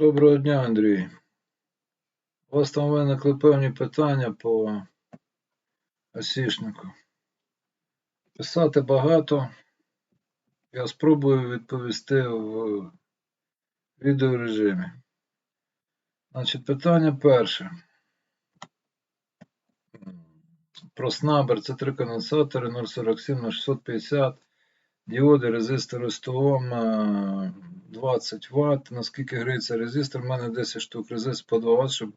Доброго дня, Андрій. У вас там виникли певні питання по осішнику. Писати багато. Я спробую відповісти в відеорежимі. Значить, питання перше. Про снабер це три конденсатори 047 на 650, діоди, резистори з е, 20 Вт. Наскільки гріється резистор? У мене 10 штук резистор по 2 Вт, щоб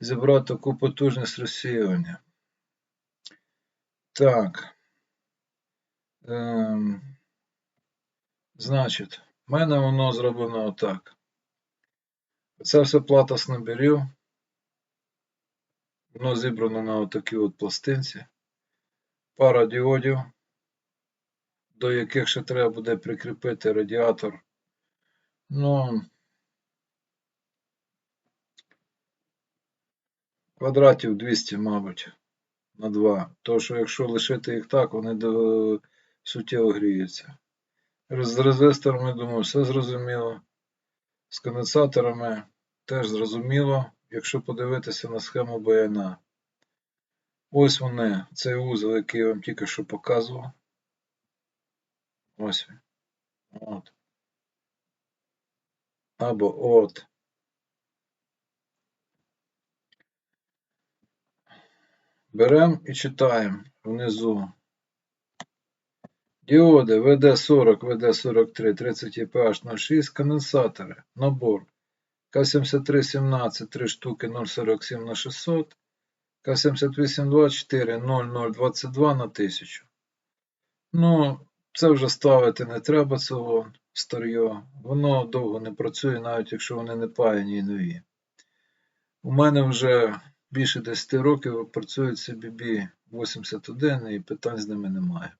зібрати таку потужність розсіювання. Так. Ем, значить, в мене воно зроблено отак. Це все плата снаберів. Воно зібрано на отакій от пластинці. Пара діодів, до яких ще треба буде прикріпити радіатор. Ну, квадратів 200, мабуть, на 2. Тому що якщо лишити їх так, вони до... суттєво гріються. З резисторами, думаю, все зрозуміло. З конденсаторами теж зрозуміло, якщо подивитися на схему БНА. Ось вони, цей узел, який я вам тільки що показував. Ось він. От. Або от. Беремо і читаємо внизу. Діоди ВД40, ВД43, 30 EPH 06, конденсатори, набор К7317, 3 штуки 047 на 600, К7824, 0022 на 1000. Ну, це вже ставити не треба цього старьо. Воно довго не працює, навіть якщо вони не паяні і нові. У мене вже більше 10 років працює CBB 81 і питань з ними немає.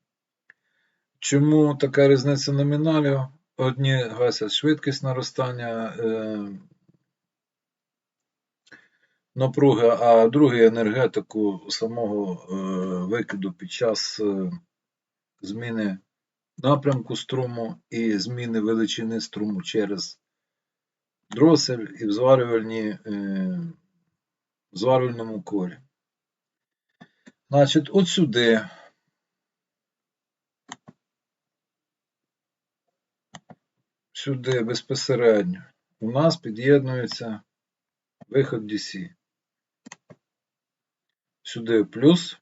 Чому така різниця номіналів? Одні гасять швидкість наростання е, напруги, а другий енергетику самого е, викиду під час е, зміни напрямку струму і зміни величини струму через дросель і в зварювальні, е, в зварювальному колі. Значить, от сюди. Сюди безпосередньо у нас під'єднується виход DC. Сюди плюс,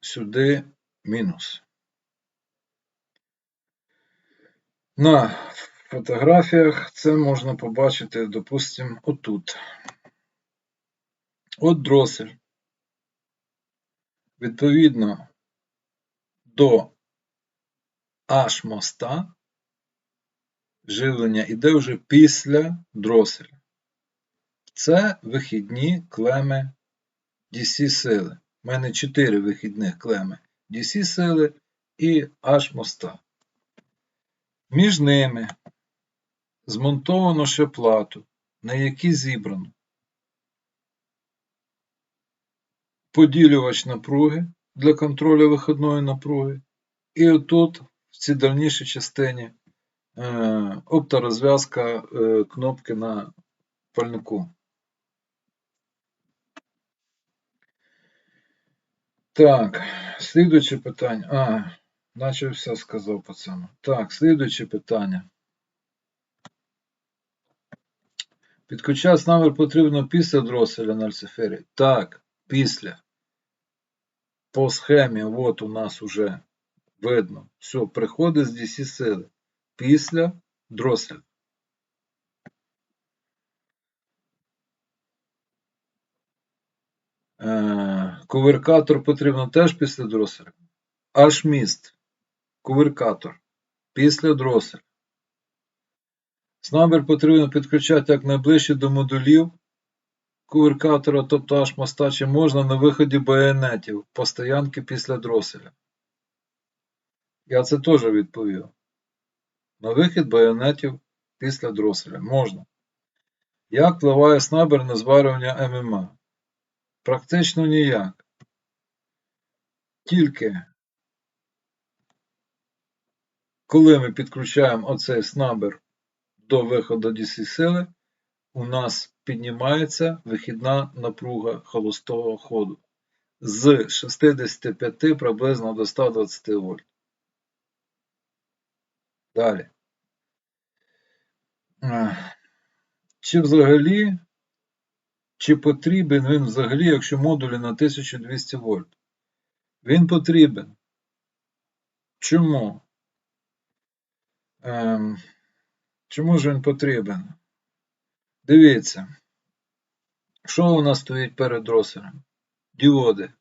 сюди мінус. На фотографіях це можна побачити, допустимо, отут. От дросель. Відповідно до H моста живлення іде вже після дроселя. Це вихідні клеми DC сили. У мене 4 вихідних клеми DC сили і H моста. Між ними змонтовано ще плату, на якій зібрано поділювач напруги для контролю виходної напруги. І отут, в цій дальнішій частині, е, опторозв'язка е, кнопки на пальнику. Так, слідуюче питання. А, наче все сказав пацану. Так, слідуюче питання. Підключати намір потрібно після дроселя на люцифері? Так, після. По схемі, от у нас уже видно, все, приходить з DC сили. Після дроселя. Е, Кувиркатор потрібно теж після дроселя. Аж міст. Кувиркатор. Після дроселя. Снабер потрібно підключати якнайближче до модулів кувиркатора, тобто аж моста, чи можна на виході байонетів по стоянки після дроселя. Я це теж відповів. На вихід байонетів після дроселя можна. Як впливає снабер на зварювання ММА? Практично ніяк. Тільки коли ми підключаємо оцей снабер до виходу DC сили у нас піднімається вихідна напруга холостого ходу з 65 приблизно до 120 вольт. Далі. Е, Чи взагалі, чи потрібен він взагалі, якщо модулі на 1200 вольт? Він потрібен. Чому? Ем, Чому ж він потрібен? Дивіться, що у нас стоїть перед дросером? Діоди.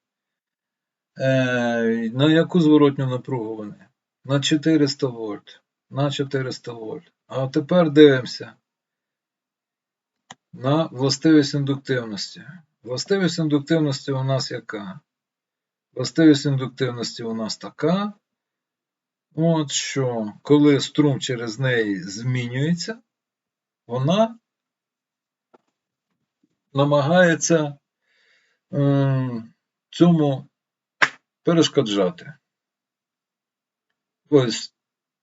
Е, На яку зворотню напругу вони? На 400 вольт. На 400 вольт. А тепер дивимося на властивість індуктивності. Властивість індуктивності у нас яка? Властивість індуктивності у нас така. От що, коли струм через неї змінюється, вона намагається ем, цьому перешкоджати. Ось,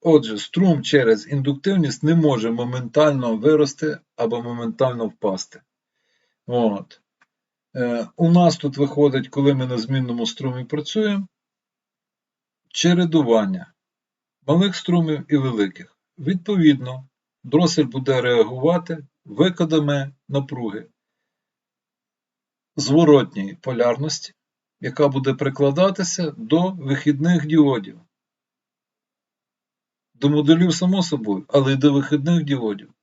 Отже, струм через індуктивність не може моментально вирости або моментально впасти. От. Е, У нас тут виходить, коли ми на змінному струмі працюємо, чередування малих струмів і великих. Відповідно, дросель буде реагувати викидами напруги зворотньої полярності, яка буде прикладатися до вихідних діодів. До модулів, само собою, але й до вихідних діодів.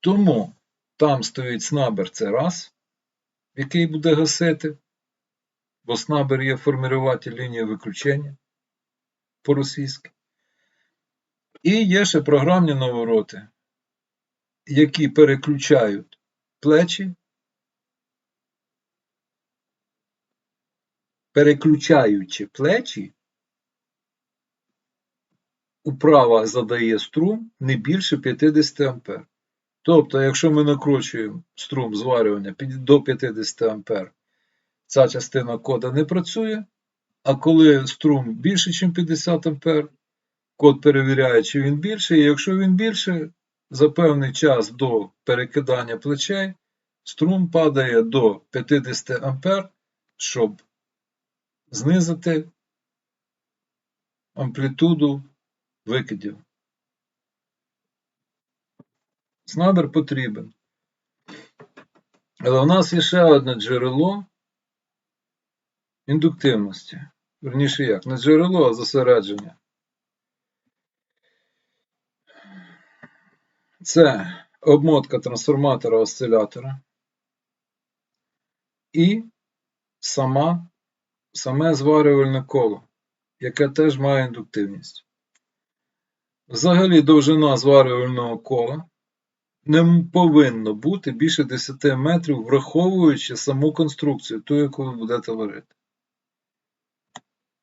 Тому там стоїть снабер це раз, який буде гасити, бо снабер є формірувати лінії виключення по-російськи. І є ще програмні навороти, які переключають плечі, переключаючи плечі, управа задає струм не більше 50 А. Тобто, якщо ми накручуємо струм зварювання до 50 А, ця частина кода не працює, а коли струм більше, ніж 50 А, код перевіряє, чи він більше, і якщо він більше, за певний час до перекидання плечей струм падає до 50 А, щоб знизити амплітуду викидів. Снабер потрібен. Але у нас є ще одне джерело індуктивності. Верніше як? Не джерело, а зосередження. Це обмотка трансформатора осцилятора і сама, саме зварювальне коло, яке теж має індуктивність. Взагалі довжина зварювального кола не повинно бути більше 10 метрів, враховуючи саму конструкцію, ту, яку ви будете варити.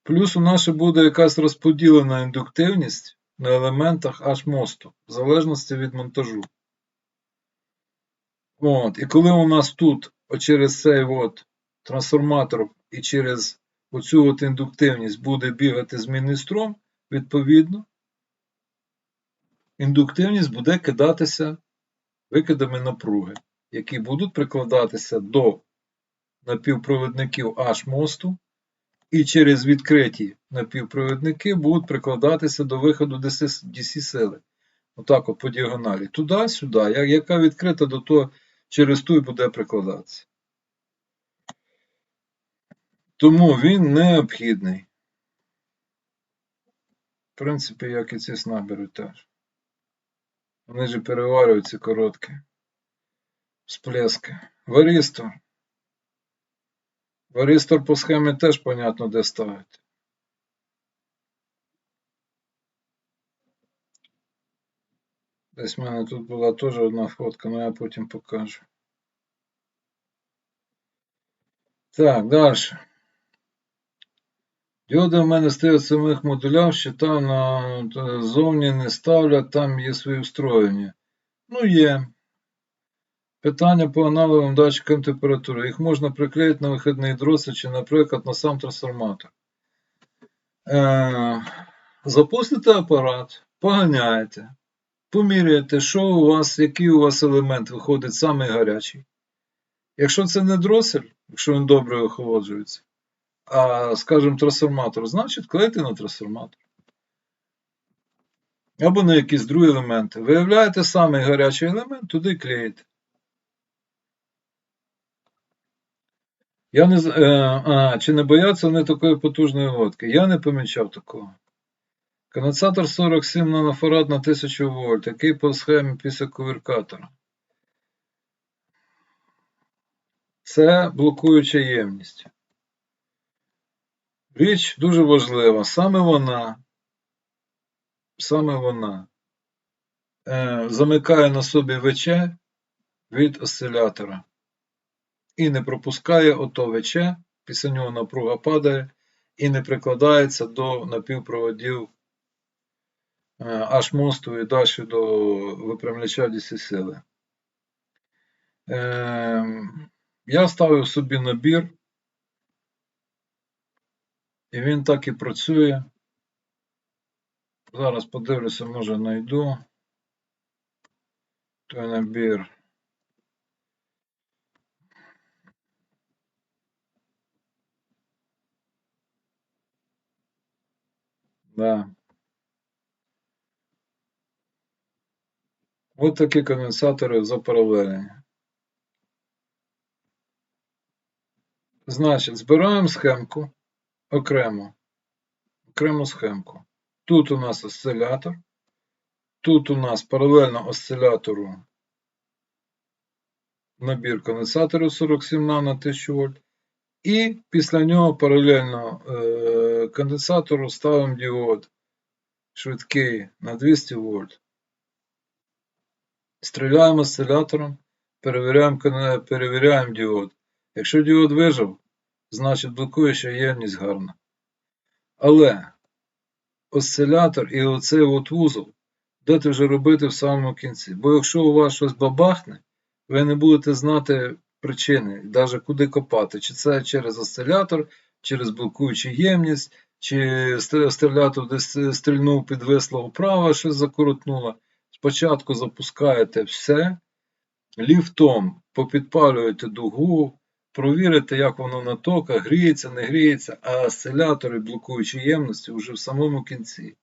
Плюс у нас ще буде якась розподілена індуктивність на елементах аж мосту, в залежності від монтажу. От, І коли у нас тут через цей от трансформатор і через оцю от індуктивність буде бігати змінний струм, відповідно, індуктивність буде кидатися викидами напруги, які будуть прикладатися до напівпровідників H мосту, і через відкриті напівпровідники будуть прикладатися до виходу DC сили. Отак от по діагоналі. Туди-сюди, яка відкрита до того, через ту і буде прикладатися. Тому він необхідний. В принципі, як і ці снабери теж. Вони ж переварюються короткі. Всплески. Варістор. Варістор по схемі теж понятно, де ставити. Десь в мене тут була теж одна фотка, але я потім покажу. Так, далі. Діоди в мене стоять самих модулях, що там на зовні не ставлять, там є свої встроєння. Ну, є. Питання по аналогам датчикам температури. Їх можна приклеїти на вихідний дроси чи, наприклад, на сам трансформатор. Е, Запустите апарат, поганяєте, поміряєте, що у вас, який у вас елемент виходить самий гарячий. Якщо це не дросель, якщо він добре охолоджується, а, скажімо, трансформатор, значить клейте на трансформатор. Або на якісь другі елементи. Виявляєте самий гарячий елемент, туди клеїте. Я не, е, а, Чи не бояться вони такої потужної лодки? Я не помічав такого. Конденсатор 47 нанофарад на 1000 вольт, який по схемі після конвертатора. Це блокуюча ємність. Річ дуже важлива. Саме вона, саме вона е, замикає на собі ВЧ від осцилятора і не пропускає ото ВЧ, після нього напруга падає і не прикладається до напівпроводів е, аж мосту і далі до випрямляча DC сили. Е, я ставив собі набір, і він так і працює. Зараз подивлюся, може знайду той набір. Да. Ось такі конденсатори запаралелені. Значить, збираємо схемку окремо. Окрему схемку. Тут у нас осцилятор. Тут у нас паралельно осцилятору набір конденсаторів 47 на 1000 вольт. І після нього паралельно е, конденсатору ставимо діод швидкий на 200 вольт. Стріляємо осцилятором, перевіряємо, перевіряємо діод. Якщо діод вижив, значить блокуюча ємність гарна. Але осцилятор і оцей от вузол будете вже робити в самому кінці. Бо якщо у вас щось бабахне, ви не будете знати причини, навіть куди копати. Чи це через осцилятор, через блокуючу ємність, чи осцилятор десь стрільнув підвисло вправо, щось закоротнуло. Спочатку запускаєте все, ліфтом попідпалюєте дугу, провірите, як воно на токах, гріється, не гріється, а осцилятори блокуючі ємності вже в самому кінці.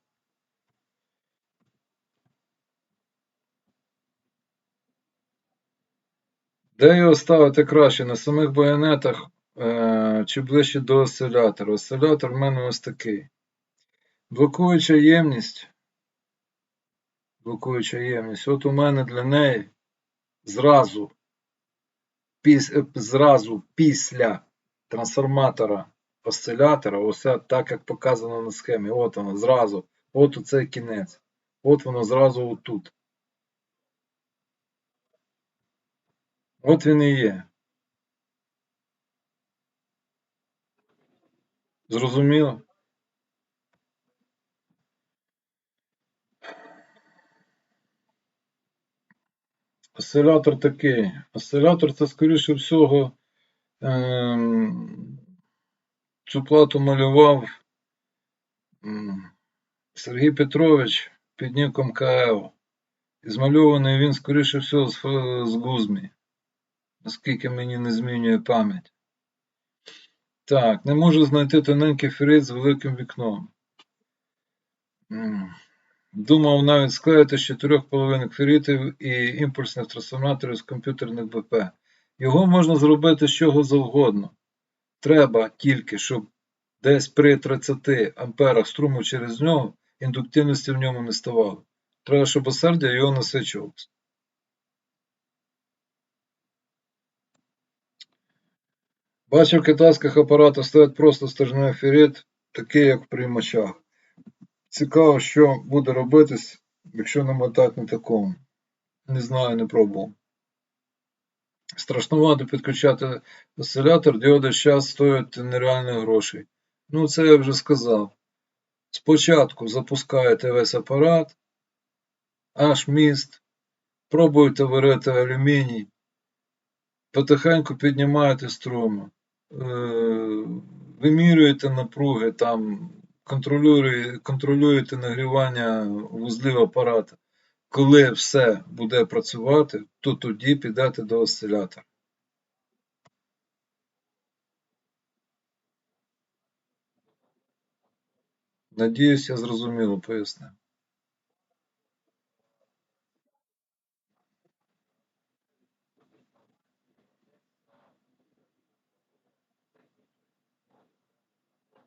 Де його ставити краще? На самих байонетах чи ближче до осцилятора. Осцилятор в мене ось такий. Блокуюча ємність. Блокуюча ємність. От у мене для неї зразу піс, зразу після трансформатора осцилятора, ось так як показано на схемі. От воно зразу. От оцей кінець. От воно зразу отут. От він і є. Зрозуміло? Осцилятор такий. Осцилятор це, скоріше всього, ем, цю плату малював Сергій Петрович під ніком КЕО. І змальований він, скоріше всього, з Гузмі наскільки мені не змінює пам'ять. Так, не можу знайти тоненький ферит з великим вікном. Думав навіть склеїти з чотирьох половинок феритів і імпульсних трансформаторів з комп'ютерних БП. Його можна зробити з чого завгодно. Треба тільки, щоб десь при 30 амперах струму через нього індуктивності в ньому не ставало. Треба, щоб осердя його насичувалося. Бачив, китайських апаратах стоять просто стержневий ферит, такий, як в приймачах. Цікаво, що буде робитись, якщо намотати на такому. Не знаю, не пробував. Страшнувато підключати осцилятор, діоди зараз стоять нереальних грошей. Ну, це я вже сказав. Спочатку запускаєте весь апарат, аж міст, пробуєте варити алюміній, потихеньку піднімаєте струми. Е, вимірюєте напруги, там, контролюєте, контролюєте нагрівання вузлів апарата. коли все буде працювати, то тоді підете до осцилятора. Надіюсь, я зрозуміло пояснив.